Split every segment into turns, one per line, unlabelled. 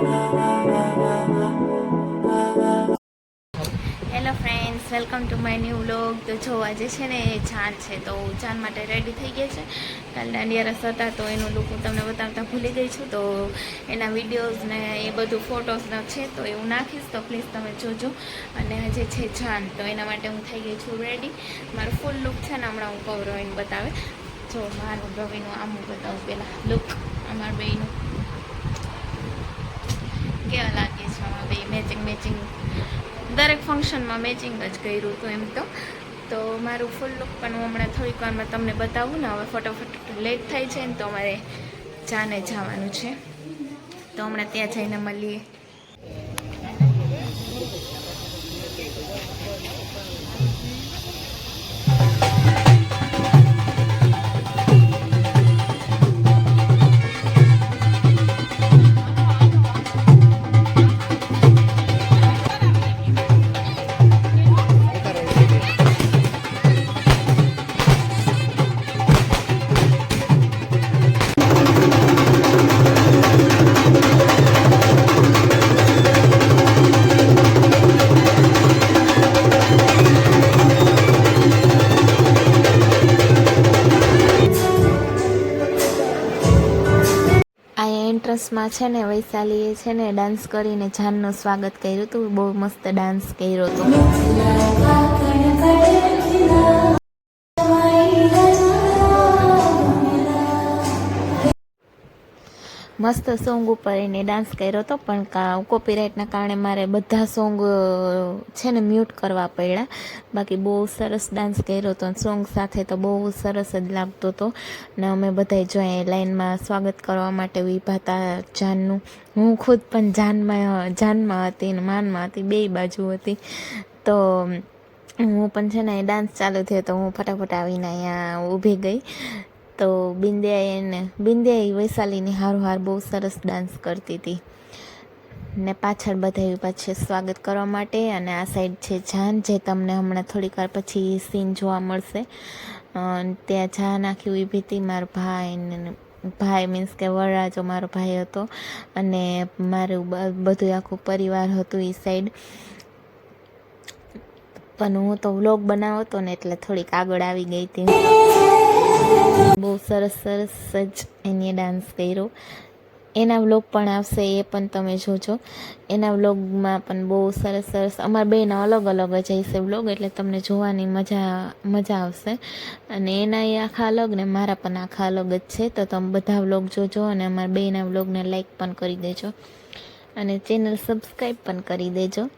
Hello friends welcome to my new vlog તો જો આજે છે ને એ ચાંદ છે, તો ચાંદ માટે રેડી થઈ ગયા છે. કાલ દાંડિયા રસ હતા, તો એનું લુક હું તમને બતાવતા ભૂલી ગઈ છું. તો એના વિડીયોઝ ને એ બધું ફોટોઝ છે, તો એવું નાખીશ. તો પ્લીઝ તમે જોજો. અને આજે છે ચાંદ તો એના માટે હું થઈ ગઈ છું રેડી મારું ફૂલ લુક છે ને હમણાં હું કહું રોઈને બતાવે. જો, મારું રવિનું આમ હું બતાવું પહેલાં. લુક અમારા બેયનું કેવા લાગે છે બે મેચિંગ મેચિંગ દરેક ફંક્શનમાં મેચિંગ જ કર્યું હતું એમ તો. તો મારું ફૂલ લુક પણ હું હમણાં થોડીક વારમાં તમને બતાવું ને હવે ફટોફટ લેટ થાય છે ને તો અમારે જાને જવાનું છે. તો હમણાં ત્યાં જઈને મળીએ. આ છે ને, વૈશાલીએ છે ને ડાન્સ કરીને જાનનું સ્વાગત કર્યું હતું. બહુ મસ્ત ડાન્સ કર્યો હતો. મસ્ત સોંગ ઉપર એને ડાન્સ કર્યો હતો, પણ કોપીરાઇટના કારણે મારે બધા સોંગ છે ને મ્યુટ કરવા પડ્યા. બાકી બહુ સરસ ડાન્સ કર્યો હતો સોંગ સાથે તો બહુ સરસ જ લાગતો હતો. ને અમે બધાય જો લાઇનમાં સ્વાગત કરવા માટે ઊભા હતા જાનનું, હું ખુદ પણ જાનમાં જાનમાં હતી ને માનમાં હતી બે બાજુ હતી. તો, હું પણ છે ને ડાન્સ ચાલુ થયો તો હું ફટાફટ આવીને અહીંયા ઊભી ગઈ. તો બિંદિયા એને બિંદિયા વૈશાલીની હારું હાર બહુ સરસ ડાન્સ કરતી હતી. ને પાછળ બધા પાછળ સ્વાગત કરવા માટે અને આ સાઈડ છે જાન, જે તમને હમણાં થોડીક વાર પછી સીન જોવા મળશે. ત્યાં જાન આખી ઊભી હતી, મારા ભાઈ ભાઈ મીન્સ કે વરરાજો મારો ભાઈ હતો. અને મારું બધું આખું પરિવાર હતું એ સાઈડ પણ હું તો વ્લોગ બનાવો હતો ને એટલે થોડીક આગળ આવી ગઈ હતી. બહુ સરસ સરસ જ એને ડાન્સ કર્યો. એના વ્લોગ પણ આવશે, એ પણ તમે જોજો. એના વ્લોગમાં પણ બહુ સરસ સરસ, અમારા બેના અલગ અલગ જ હશે વ્લોગ એટલે તમને જોવાની મજા મજા આવશે. અને એના એ આખા અલગ ને, મારા પણ આખા અલગ જ છે, તો તમે બધા વ્લોગ જોજો અને અમારા બેના વ્લોગને લાઈક પણ કરી દેજો. અને ચેનલ સબસ્ક્રાઈબ પણ કરી દેજો.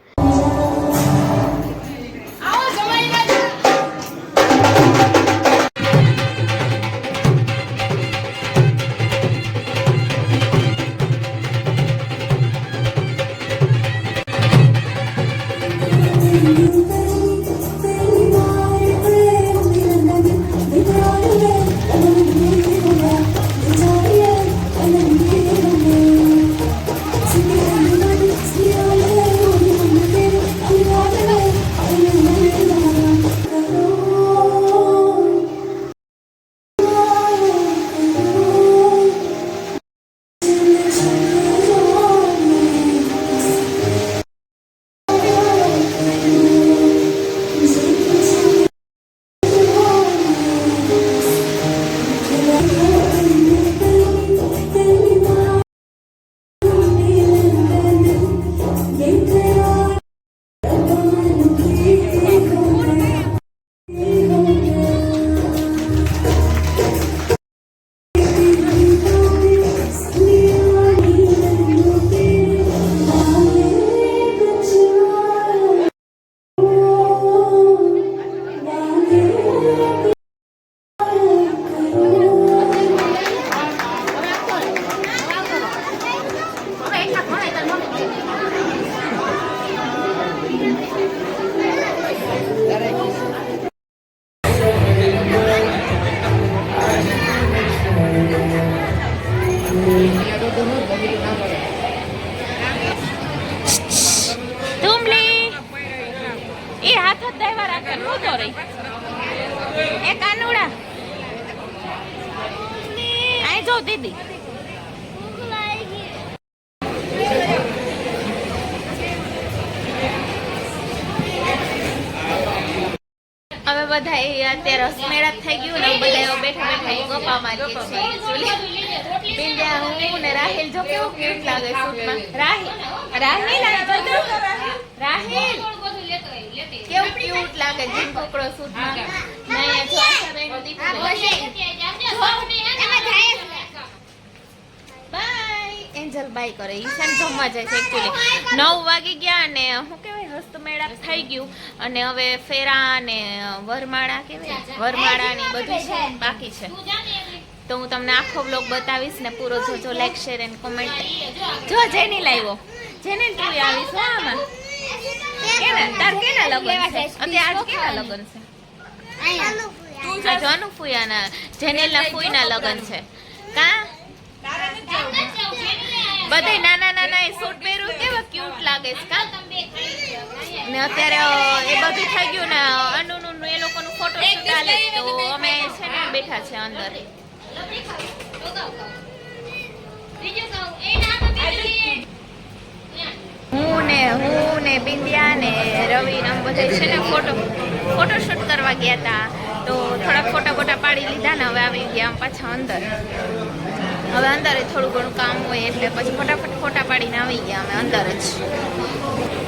હું ને રાહિલ જો કેવું ક્યુટ લાગે સૂટમાં રાહિલ રાહિલ આ જો તો. રાહિલ કેવું ક્યુટ લાગે જીન કુકડો સૂટમાં બાય એન્જલ બાય કરે ઈશાન જમવા જાય છે એકચ્યુઅલી નવ વાગી ગયા અને શું કહેવાય હસ્તમેળાપ થઈ ગયું અને હવે ફેરા અને વરમાળા કેવાય વરમાળા ને બધું છે બાકી છે તો હું તમને આખો બ્લોગ બતાવીશ ને પૂરો જોજો લાઈક શેર એન્ડ કોમેન્ટ જો જેની લાવ્યો. જેને તું આવીશ હો આમાં કેના? તાર કેના લગન છે? અત્યારે કેના લગન છે? જોનુ ફુયાના જેનેલના ફુઈના લગન છે. કા? બધાય નાના નાના એ સૂટ પહેર્યું કેવા ક્યુટ લાગે છે કા? ને અત્યારે એ બધું થઈ ગયું ને અનુનું એ લોકોનું ફોટો શૂટ ચાલે તો અમે છે ને બેઠા છે અંદર. હું ને હું ને બિંદિયા ને રવિ ને બધા છે ને ફોટો ફોટોશૂટ કરવા ગયા હતા તો થોડાક ફોટા બોટા પાડી લીધા ને હવે આવી ગયા પાછા અંદર. હવે અંદર થોડું ઘણું કામ હોય એટલે પછી ફટાફટ ફોટા પાડીને આવી ગયા અમે અંદર જ.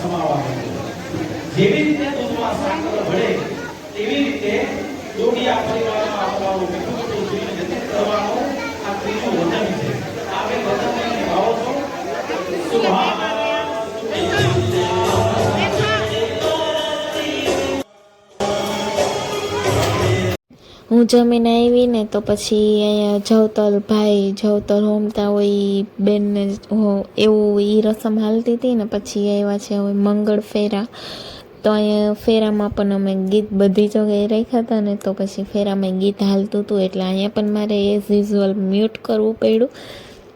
તમારે સમાવા જેવી રીતે દૂધમાં સાકર ભળે તેવી રીતે દોડિયા પરિવારમાં કરવાનો આ ત્રીજું વચન છે. આ બે વચનને છો.
હું જમીને આવીને તો પછી અહીંયા જવતલ ભાઈ, જવતલ હોમતા હોય બેનને એવું એ રસમ હાલતી હતી ને પછી આવ્યા છે હવે મંગળ ફેરા. તો અહીંયા ફેરામાં પણ અમે ગીત બધી જગ્યાએ રાખ્યા હતા ને તો પછી ફેરામાં ગીત હાલતું હતું એટલે અહીંયા પણ મારે એઝ યુઝ્યુઅલ મ્યુટ કરવું પડ્યું.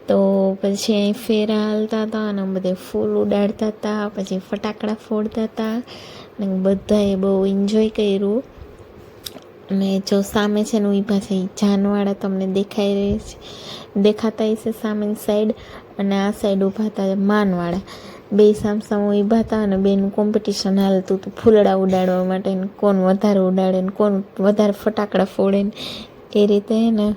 તો પછી અહીં ફેરા હાલતા હતા અને બધે ફૂલ ઉડાડતા હતા, પછી ફટાકડા ફોડતા હતા ને બધાએ બહુ એન્જોય કર્યું. અને જો સામે છે ને ઊભા છે એ જાનવાળા તમને દેખાઈ રહી છે. દેખાતા હશે સામેની સાઈડ અને આ સાઈડ ઊભા હતા માનવાળા. બે સામસામ ઊભા હતા અને બેનું કોમ્પિટિશન હાલતું હતું ફૂલડા ઉડાડવા માટે કોણ વધારે ઉડાડે ને કોણ વધારે ફટાકડા ફોડે ને એ રીતે ને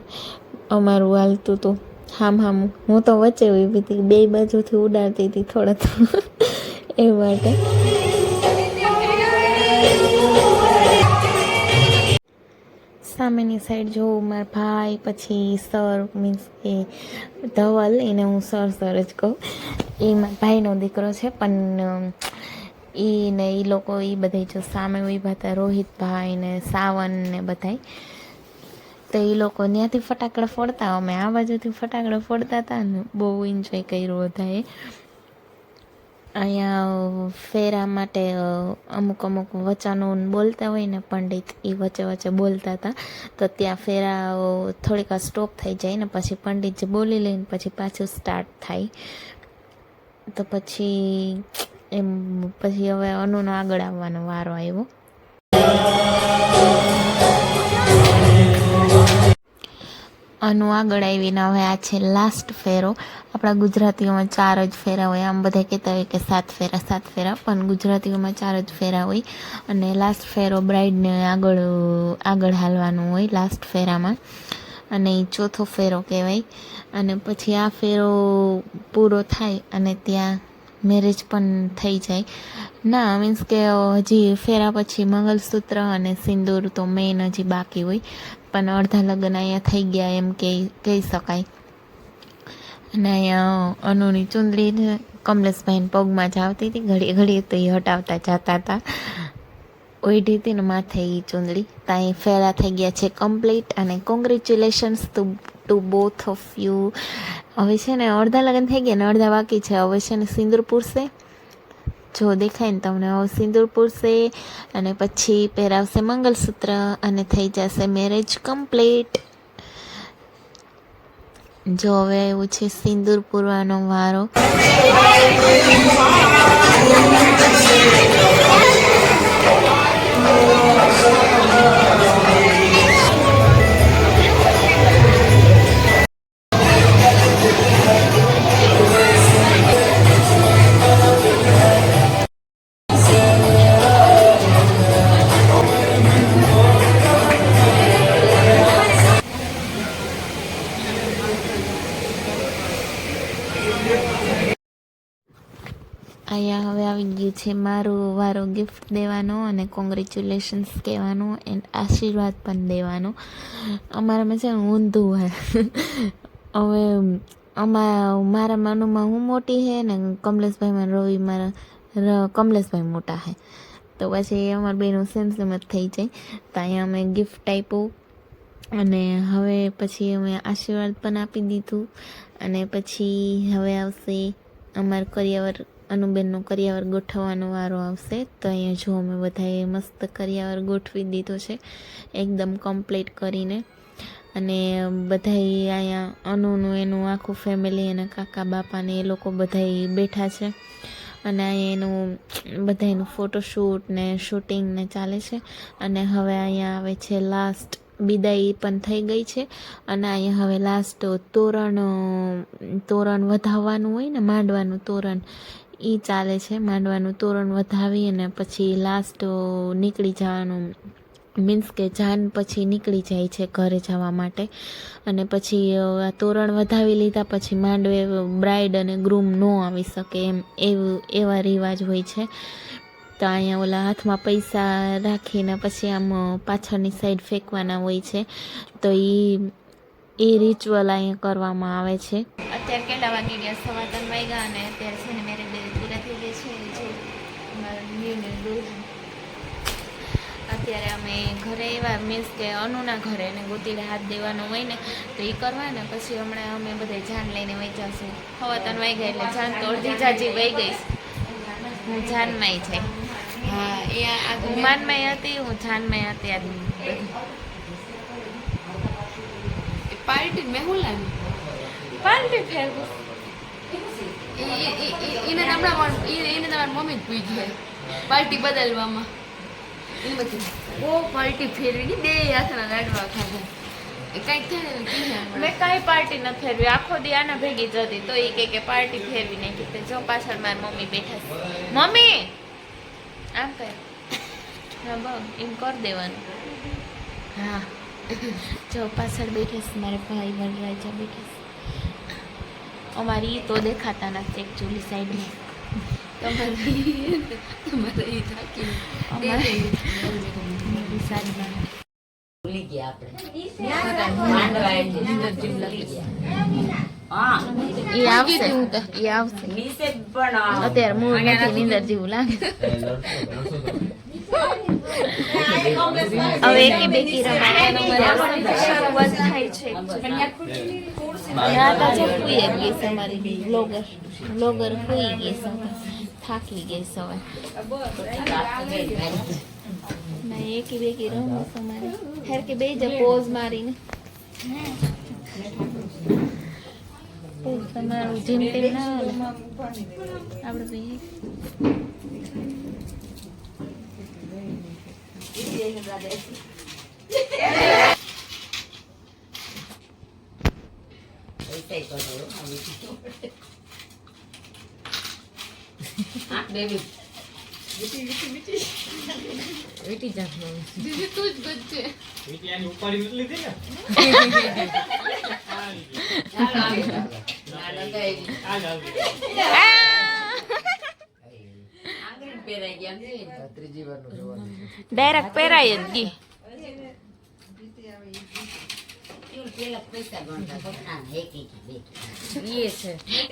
અમારું હાલતું હતું. હામ હામ, હું તો વચ્ચે ઊભી હતી, બે બાજુથી ઉડાડતી હતી થોડા થોડા એ માટે સામેની સાઈડ જોઉં, મારા ભાઈ, પછી સર મીન્સ એ ધવલ, એને હું સર સર જ કહું. એ મારા ભાઈનો દીકરો છે, પણ એ ને એ લોકો એ બધા જો સામે ઊભા હતા, રોહિતભાઈ ને સાવન ને બધાય. તો એ લોકો ત્યાંથી ફટાકડા ફોડતા, અમે આ બાજુથી ફટાકડા ફોડતા હતા ને બહુ એન્જોય કર્યો બધાએ. અહીંયા ફેરા માટે અમુક અમુક વચનો બોલતા હોય ને પંડિત એ વચ્ચે વચ્ચે બોલતા હતા. તો ત્યાં ફેરા થોડીક સ્ટોપ થઈ જાય ને પછી પંડિત જે બોલી લઈને પછી પાછું સ્ટાર્ટ થાય. તો પછી એમ, પછી હવે અનુનો આગળ આવવાનો વારો આવ્યો. અનુ આગળ આવીને હવે આ છે લાસ્ટ ફેરો. આપણા ગુજરાતીઓમાં ચાર જ ફેરા હોય. આમ બધા કહેતા હોય કે સાત ફેરા સાત ફેરા, પણ ગુજરાતીઓમાં ચાર જ ફેરા હોય. અને લાસ્ટ ફેરો બ્રાઇડને આગળ આગળ હાલવાનું હોય લાસ્ટ ફેરામાં. અને એ ચોથો ફેરો કહેવાય. અને પછી આ ફેરો પૂરો થાય અને ત્યાં મેરેજ પણ થઈ જાય. ના મીન્સ કે હજી ફેરા પછી મંગલસૂત્ર અને સિંદૂર તો મેઇન હજી બાકી હોય. પણ અડધા લગ્ન અહીંયા થઈ ગયા એમ કે કહી શકાય. અને અહીંયા અનુની ચુંદડી કમલેશભાઈને પગમાં જ આવતી હતી. ઘડી ઘડીએ તો એ હટાવતા જતા હતા. ઓઈઢી હતી ને માથે એ ચુંદડી. ત્યાં ફેરા થઈ ગયા છે કમ્પ્લીટ અને congratulations to to both of you હવે છે ને અડધા લગ્ન થઈ ગયા ને અડધા બાકી છે. હવે છે ને સિંદૂર પૂરશે. જો દેખાય ને તમને સિંદૂર પૂરશે અને પછી પહેરાવશે મંગલસૂત્ર અને થઈ જશે મેરેજ કમ્પ્લીટ જો હવે એવું છે સિંદૂર પૂરવાનો વારો. અહીંયા હવે આવી ગયું છે મારું વારો ગિફ્ટ દેવાનો અને કોંગ્રેચ્યુલેશન્સ કહેવાનો એન્ડ આશીર્વાદ પણ દેવાનો. અમારામાં છે ઊંધું હોય. હવે અમારા, મારા મનુમાં હું મોટી હે ને કમલેશભાઈમાં રવિ મારા કમલેશભાઈ મોટા હે. તો પછી અમારા બેનું સેમ સેમ જ થઈ જાય. તો અહીંયા અમે ગિફ્ટ આપ્યું અને હવે પછી અમે આશીર્વાદ પણ આપી દીધું. અને પછી હવે આવશે અમારું કરિયાવર અનુબેનનો કરિયાવર ગોઠવવાનો વારો આવશે, તો અહીંયા જો અમે બધાએ મસ્ત કરિયાવર ગોઠવી દીધો છે, એકદમ કમ્પ્લીટ કરીને. અને બધાય અહીંયા અનુનું, એનું આખું ફેમિલી એના કાકા, બાપાને એ લોકો બધાય બેઠા છે. અને અહીંયા એનું બધાયનું ફોટોશૂટ ને શૂટિંગ ને ચાલે છે. અને હવે અહીંયા આવે છે લાસ્ટ વિદાય પણ થઈ ગઈ છે. અને અહીંયા હવે લાસ્ટ તોરણ તોરણ વધાવવાનું હોય ને, માંડવાનું તોરણ એ ચાલે છે, માંડવાનું તોરણ વધાવી અને પછી લાસ્ટ નીકળી જવાનું મીન્સ કે જાન પછી નીકળી જાય છે ઘરે જવા માટે. અને પછી આ તોરણ વધાવી લીધા પછી માંડવે બ્રાઇડ અને ગ્રૂમ ન આવી શકે એમ, એવું, એવા રિવાજ હોય છે. તો અહીંયા ઓલા હાથમાં પૈસા રાખીને પછી આમ પાછળની સાઈડ ફેંકવાના હોય છે. તો એ એ રિચ્યુઅલ અહીંયા કરવામાં આવે છે. અત્યારે કેટલા વાગી ગયા, સવા ત્રણ વાગ્યા અને અત્યારે છે ને અમારા દૂધ અત્યારે અમે ઘરે એવા મીન્સ કે અનુના ઘરે ને ગોતીને હાથ દેવાનો હોય ને તો એ કરવા ને પછી હમણાં અમે બધા જાન લઈને વહી જશું હવા તન વહી ગઈ એટલે જાન તો અડધી જાજી વહી ગઈ હું જાનમાંય છે.
હા એ આ
હતી હું જાનમાંય હતી આ
પાર્ટી મેહુલા
પાર્ટી ફેરવું
એને એને તમારી મમ્મી જ પૂછી પાર્ટી બદલવામાં. પછી બહુ પાર્ટી ફેરવી બે હાથના લાડવા ખાધા. એ
મેં કાંઈ પાર્ટી ન ફેરવી. આખો દી આના ભેગી જતી તો એ કે પાર્ટી ફેરવી નાખી. તે જો પાછળ મારી મમ્મી બેઠા છે. મમ્મી! આમ કહે હા બમ એમ કરી દેવાનું. હા. જો પાછળ બેઠે છે. મારા ભાઈ વનરાજા બેઠે છે. અમારી તો દેખાતા નથી એકચ્યુઅલી સાઈડમાં.
તમારે તમારે થાકી.
ભૂલી ગયા આપણે
અત્યારે મૂળ નથી નીંદર જેવું લાગે. હવે એકી બેકી રમાડવાનું શરૂઆત થાય છે. ના તો જો હુઈ ગઈ અમારી બ્લોગર બ્લોગર હુઈ ગઈ છે થાકી ગઈ સવારે ના એકી બેકી રમો છો મારે હેર કે બે જ પોઝ મારીને. તમારું જેમ તેમ ના આપણે બે
બેબી
દીદી તું જ બચશે
એની ઉપાડી નથી લીધી ને
ચાલો આવી જાઓ. ચાલો તો આવી.
આ જ આવી.
આંગળી પહેરાઈ ગયા ને.
ડાયરેક્ટ પહેરાય જ ગઈ
એવું પેલા પૈસા ગણતા તો ના, એક એક એક.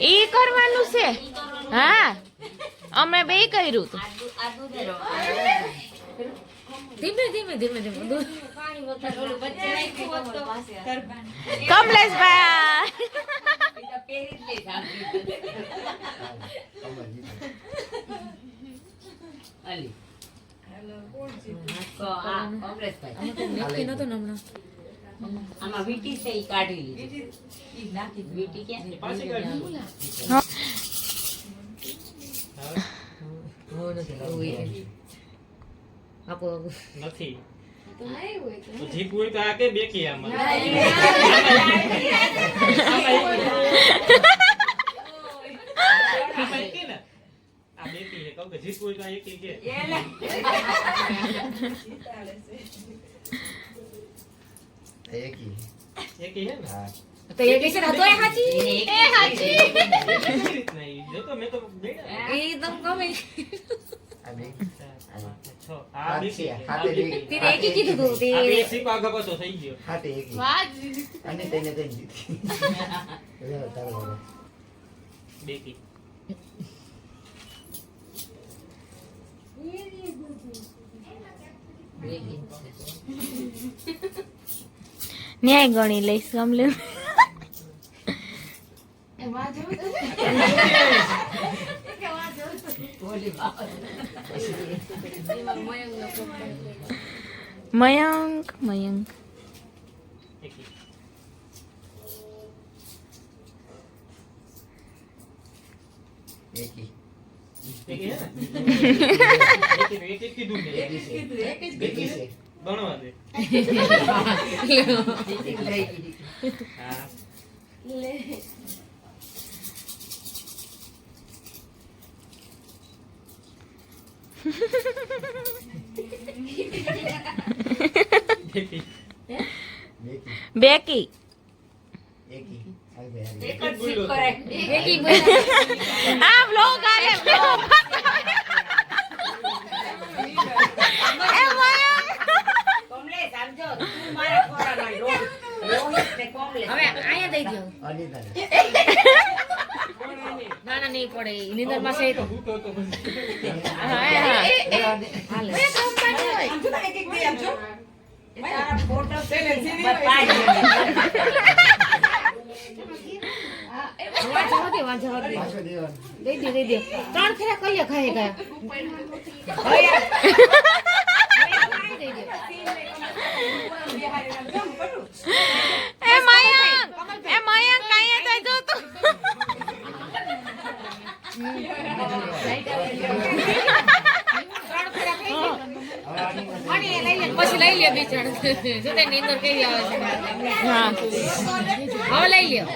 ઈ કરવાનું છે હા અમે બે કર્યું હતું.
ધીમે ધીમે ધીમે ધીમે
કમલેશભાઈ
એ. અલી.
નથી. તો જીપ હોય તો. આ કે બેકી આમાં? આમાં એકી ને આ બેકી છે કહું કે જીપ તો આ કે એકી. છે ને?
તો એ કહેશે ને તોય હાચી?
એ હાચી.
કેવી જો તો મેં તો
એ તમ ગમે.
છ. બેકી છે. આ બેકી.
તેને એકી કીધું તું તે
આ બે સીપ આગળ પાછો થઈ ગયો
વાહ જ
બેકી
ન્યાય ગણી લઈશ કમલે મયંક મયંક
એકી એકી ને એકી એક એક કીધું. ગણવા દે. હા બેકી.
બેકી.
એક જ.
એકી
આ બ્લોગ આવે બ્લોગ એ મયંક
કમલેશ, આવજો. તું મારા ખોરામાં રોહિત. રોહિત ને કમલેશ.
હવે અહીંયા દઈ દો ના ના નહીં પડે નિંદરમાં છે તો
ફોટો
વાંચો દે વાંચો દે. દઈ દે દઈ દે. ત્રણ ફેરા કહીએ ખાઈ ગયા
એ મયંક એ મયંક અહીંયા જજો તું
પાણી લઈ લે પછી લઈ લે બિચાર જો તે નીંદર કેવી આવે છે?
હા.
હવે લઈ લ્યો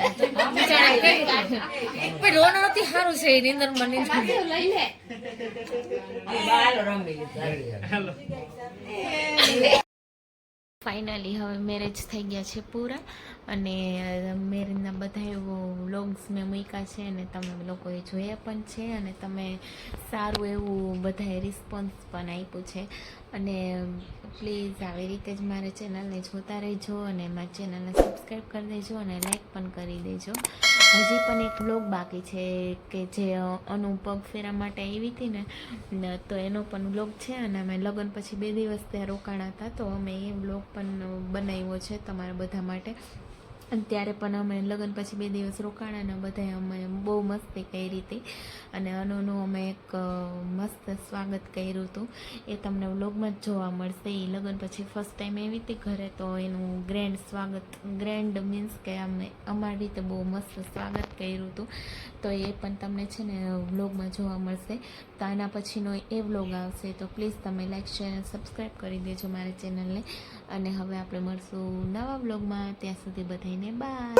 પણ રોનો નથી સારું છે માં નીંદર લઈ લે.
ફાઇનલી હવે મેરેજ થઈ ગયા છે પૂરા અને મેરેજના બધા એવો વ્લોગ્સ મેં મૂક્યા છે અને તમે લોકોએ જોયા પણ છે અને તમે સારું એવું બધાએ રિસ્પોન્સ પણ આપ્યું છે. અને પ્લીઝ આવી રીતે જ મારા ચેનલને જોતા રહેજો અને મારી ચેનલને સબસ્ક્રાઈબ કરી દેજો અને લાઈક પણ કરી દેજો. હજી પણ એક બ્લોગ બાકી છે કે જે અનુ ફેરા માટે આવી હતી ને તો એનો પણ બ્લોગ છે અને અમે લગ્ન પછી બે દિવસ ત્યાં રોકાણા હતા, તો અમે એ બ્લોગ પણ બનાવ્યો છે તમારા બધા માટે. અને ત્યારે પણ અમે લગ્ન પછી બે દિવસ રોકાણા અને બધાએ અમે બહુ મસ્તી કરી હતી. અને અનુનું અમે એક મસ્ત સ્વાગત કર્યું હતું. એ તમને વ્લોગમાં જ જોવા મળશે. એ લગ્ન પછી ફર્સ્ટ ટાઈમ એવી હતી ઘરે તો એનું ગ્રેન્ડ સ્વાગત ગ્રેન્ડ મીન્સ કે અમે અમારી રીતે બહુ મસ્ત સ્વાગત કર્યું હતું. તો એ પણ તમને છે ને વ્લોગમાં જોવા મળશે. તો આના પછીનો એ વ્લોગ આવશે, તો પ્લીઝ તમે લાઈક, શેર સબસ્ક્રાઈબ કરી દેજો મારી ચેનલને. અને હવે આપણે મળશું નવા વ્લોગમાં. ત્યાં સુધી બધાને બાય